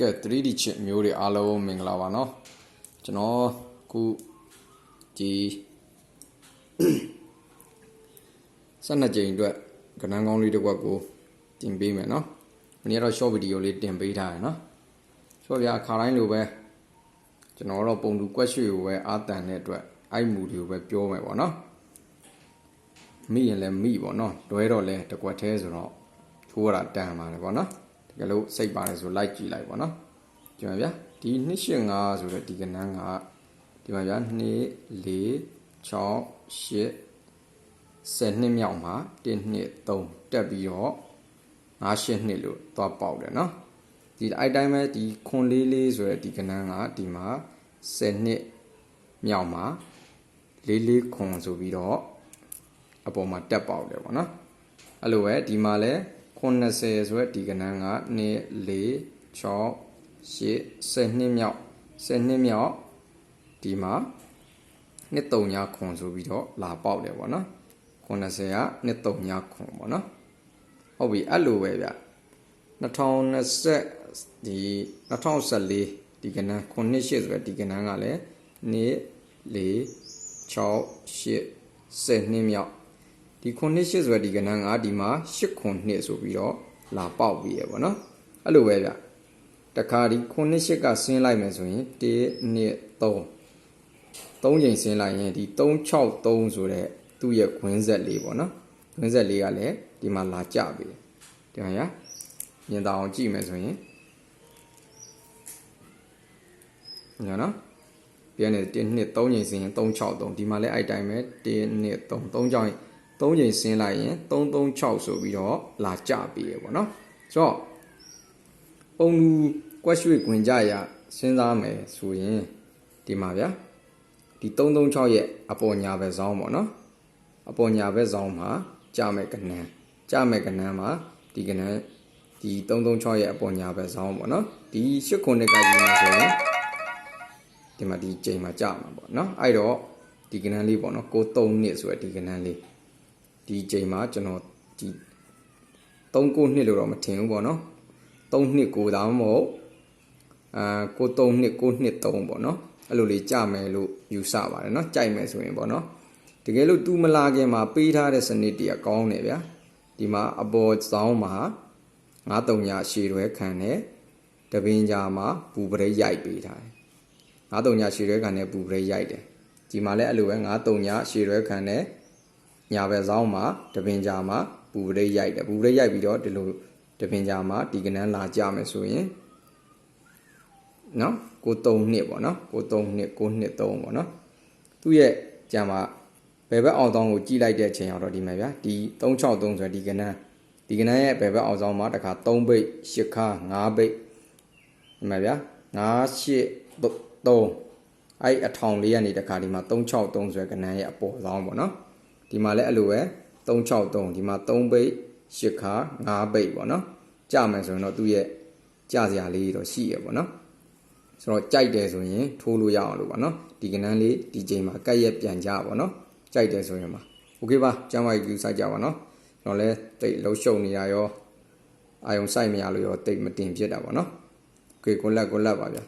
ကဲ 3D ချစ်မျိုးတွေအားလုံးမင်္ဂလာပါเนาะကျွန်တော်ခုဒီ12ကြိမ်အတွက်ကဏ္ဍကောင်းလေးတစ်ခွက်ကိုတင်ပေးမယ်เนาะမနေ့ကတော့ short video လေးတင်ပေးထားတယ်เนาะဆိုတော့ဗျာခါတိုင်းလိုပဲကျွန်တော်တော့ပုံတူကွက်ရွှေကိုပဲအာတန်တဲ့အတွက်အဲ့မူတွေကိုပဲပြောမယ်ပေါ့เนาะမိရင်လည်းမိပေါ့เนาะတွဲတော့လဲတစ်ကွက်သေးဆိုတော့ထိုးရတာတန်ပါတယ်ပေါ့เนาะတ ကယ်လို့စိတ်ပါတယ်ဆိုလိုက်ကြည့်လိုက်ပေါ့နော်ကြည့်ပါဗျာဒီ285ဆိုတဲ့ဒီကဏ္ဍကဒီမှာဗျာ2 4 6 8 10နှစ်မြောက်မှာ1နှစ်3တက်ပြီးတော့9 8နှစ်လို့သွားပေါက်တယ်နော်ဒီအိုက်တိုင်းပဲဒီခွန်လေးလေးဆိုတဲ့ဒီကဏ္ဍကဒီမှာ10နှစ်မြောက်မှာလေးလေးခွန်ဆိုပြီးတော့အပေါ်မှာတက်ပေါက်တယ်ပေါ့နော်အဲ့လိုပဲဒီမှာလည်း 80ဆိုရက်ဒီကဏ္ဍက2 4 6 8 10နှစ်မြောက်10နှစ်မြောက်ဒီမှာနှစ်3ညခွန်ဆိုပြီးတော့လာပေါက်တယ်ပေါ့နော်80ကနှစ်3ညခွန်ပေါ့နော်ဟုတ်ပြီအဲ့လိုပဲဗျ2020ဒီ2014ဒီကဏ္ဍ9နှစ်8ဆိုရက်ဒီကဏ္ဍကလည်း2 4 6 8 10နှစ်မြောက် ဒီခုနှစ်ရှစ်ဆိုတဲ့ဒီကဏ္ဍကဒီမှာရှစ်ခုနှစ်ဆိုပြီးတော့လာပေါက်ပြီးရပေါ့နော်အဲ့လိုပဲဗျတခါဒီခုနှစ်ရှစ်ကဆင်းလိုက်မယ်ဆိုရင်1 2 3 3ချိန်ဆင်းလိုက်ရင်ဒီ363ဆိုတဲ့သူ့ရဲ့ခွင်းဆက်လေးပေါ့နော်ခွင်းဆက်လေးကလည်းဒီမှာလာကြပြီဒီမှာရမြင်တော့အောင်ကြည့်မယ်ဆိုရင်ညနော်ပြန်နေ1နှစ်3ချိန်ဆင်းရင်363ဒီမှာလည်းအဲ့တိုင်းပဲ1နှစ်3 3ကြောင့် 3ချိန်ဆင်းလိုက်ရင်336ဆိုပြီးတော့လာကြပြီရပေါ့နော်ဆိုတော့ပုံလူကွက်ရွှေခွင်ကြရစဉ်းစားမယ်ဆိုရင်ဒီမှာဗျာဒီ336ရဲ့အပေါ်ညာဘက်ဆောင်ပေါ့နော်အပေါ်ညာဘက်ဆောင်မှာကြမဲ့ကနန်းကြမဲ့ကနန်းမှာဒီကနန်းဒီ336ရဲ့အပေါ်ညာဘက်ဆောင်ပေါ့နော်ဒီ8ခုနှစ်ကကြီးမှာဆိုရင်ဒီမှာဒီချိန်မှာကြမှာပေါ့နော်အဲ့တော့ဒီကနန်းလေးပေါ့နော်63နှစ်ဆိုရယ်ဒီကနန်းလေး ဒီချိန်မှာကျွန်တော်ဒီ3ခုနှစ်လို့တော့မထင်ဘူးပေါ့နော်3နှစ်ကိုဒါမှမဟုတ်အာကို3နှစ်ကိုနှစ်3ပေါ့နော်အဲ့လိုလေးကြမယ်လို့ယူဆပါတယ်နော်ကြိုက်မယ်ဆိုရင်ပေါ့နော်တကယ်လို့ तू မလာခင်မှာပေးထားတဲ့စနစ်တည်းကောင်းတယ်ဗျာဒီမှာအပေါ်စောင်းမှာ93ညရှည်ရွဲခံတယ်တပင်ကြာမှာပူပရိတ်ရိုက်ပေးထားတယ်93ညရှည်ရွဲခံတယ်ပူပရိတ်ရိုက်တယ်ဒီမှာလည်းအဲ့လိုပဲ93ညရှည်ရွဲခံတယ် ညာဘက်စောင်းမှာတပင်ကြာမှာပူပရိတ်ရိုက်တယ်ပူပရိတ်ရိုက်ပြီးတော့ဒီလိုတပင်ကြာမှာဒီကနန်းလာကြမယ်ဆိုရင်နော်ကို3နှစ်ပေါ့နော်ကို3နှစ်ကိုနှစ်3ပေါ့နော်သူ့ရဲ့ကြံမှာဘယ်ဘက်အောင်တောင်းကိုကြည့်လိုက်တဲ့အချိန်ရောက်တော့ဒီမှာဗျာဒီ363ဆိုဒီကနန်းဒီကနန်းရဲ့ဘယ်ဘက်အောင်ဆောင်မှာတခါ3ဘိတ်8ခါ5ဘိတ်ဒီမှာဗျာ9 8 3အဲ့အထောင်လေးကနေတခါဒီမှာ363ဆိုကနန်းရဲ့အပေါ်ဆောင်ပေါ့နော် ဒီမှာလည်းအဲ့လိုပဲ363ဒီမှာ3ဘိတ်8ခါ5ဘိတ်ပေါ့နော်ကြမယ်ဆိုရင်တော့သူ့ရဲ့ကြစရာလေးတော့ရှိရပေါ့နော်ဆိုတော့ကြိုက်တယ်ဆိုရင်ထိုးလို့ရအောင်လို့ပါနော်ဒီကနန်းလေးဒီချိန်မှာကက်ရက်ပြန်ကြပါနော်ကြိုက်တယ်ဆိုရင်ပါโอเคပါကျမ်းပါယူဆိုင်ကြပါနော်ကျွန်တော်လည်းတိတ်လှုပ်ရှုပ်နေတာရောအာယုံစိုက်မရလို့ရောတိတ်မတင်ဖြစ်တာပါနော်โอเคကိုလက်ကိုလက်ပါဗျာ